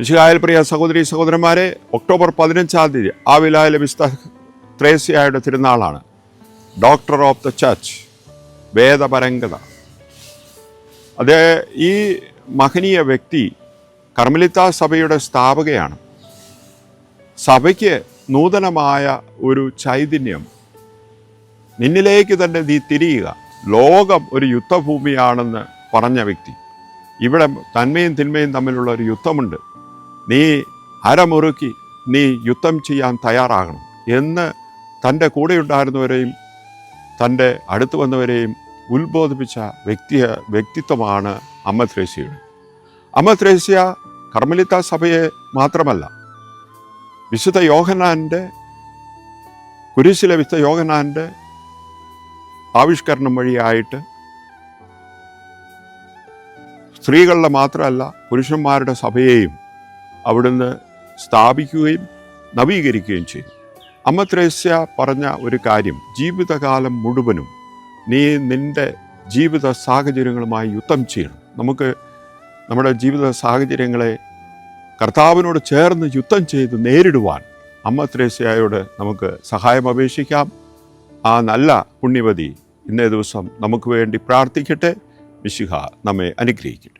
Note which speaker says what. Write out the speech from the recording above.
Speaker 1: മിശിഹായൽ പ്രിയ സഹോദരി സഹോദരന്മാരെ ഒക്ടോബർ പതിനഞ്ചാം തീയതി ആവിലായ വിസ്ത ത്രേസ്യയുടെ തിരുനാളാണ്. ഡോക്ടർ ഓഫ് ദ ചർച്ച് വേദപരംഗത. അത് ഈ മഹനീയ വ്യക്തി കർമ്മലിത്ത സഭയുടെ സ്ഥാപകയാണ്. സഭയ്ക്ക് നൂതനമായ ഒരു ചൈതന്യം. നിന്നിലേക്ക് തന്നെ നീ തിരിയുക. ലോകം ഒരു യുദ്ധഭൂമിയാണെന്ന് പറഞ്ഞ വ്യക്തി. ഇവിടെ നന്മയും തിന്മയും തമ്മിലുള്ള ഒരു യുദ്ധമുണ്ട്. നീ അരമുറുക്കി നീ യുദ്ധം ചെയ്യാൻ തയ്യാറാകണം എന്ന് തന്റെ കൂടെയുണ്ടായിരുന്നവരെയും തന്റെ അടുത്ത് വന്നവരെയും ഉത്ബോധിപ്പിച്ച വ്യക്തി വ്യക്തിത്വമാണ് അമ്മ ത്രേസ്യയുടെ അമ്മ ത്രേസ്യ കർമ്മലിത്ത സഭയെ മാത്രമല്ല വിശുദ്ധ യോഹനാന്റെ കുരിശിലെ വിശുദ്ധ യോഹനാന്റെ ആവിഷ്കരണം വഴിയായിട്ട് സ്ത്രീകളുടെ മാത്രമല്ല പുരുഷന്മാരുടെ സഭയെയും അവിടുന്ന് സ്ഥാപിക്കുകയും നവീകരിക്കുകയും ചെയ്തു. അമ്മ ത്രേസ്യ പറഞ്ഞ ഒരു കാര്യം ജീവിതകാലം മുഴുവനും നീ നിന്റെ ജീവിത സാഹചര്യങ്ങളുമായി യുദ്ധം ചെയ്യണം. നമുക്ക് നമ്മുടെ ജീവിത സാഹചര്യങ്ങളെ കർത്താവിനോട് ചേർന്ന് യുദ്ധം ചെയ്ത് നേരിടുവാൻ അമ്മ ത്രേസ്യയോട് നമുക്ക് സഹായം അപേക്ഷിക്കാം. ആ നല്ല പുണ്യവതി ഇന്നേ ദിവസം നമുക്ക് വേണ്ടി പ്രാർത്ഥിക്കട്ടെ. മിശിഹ നമ്മെ അനുഗ്രഹിക്കട്ടെ.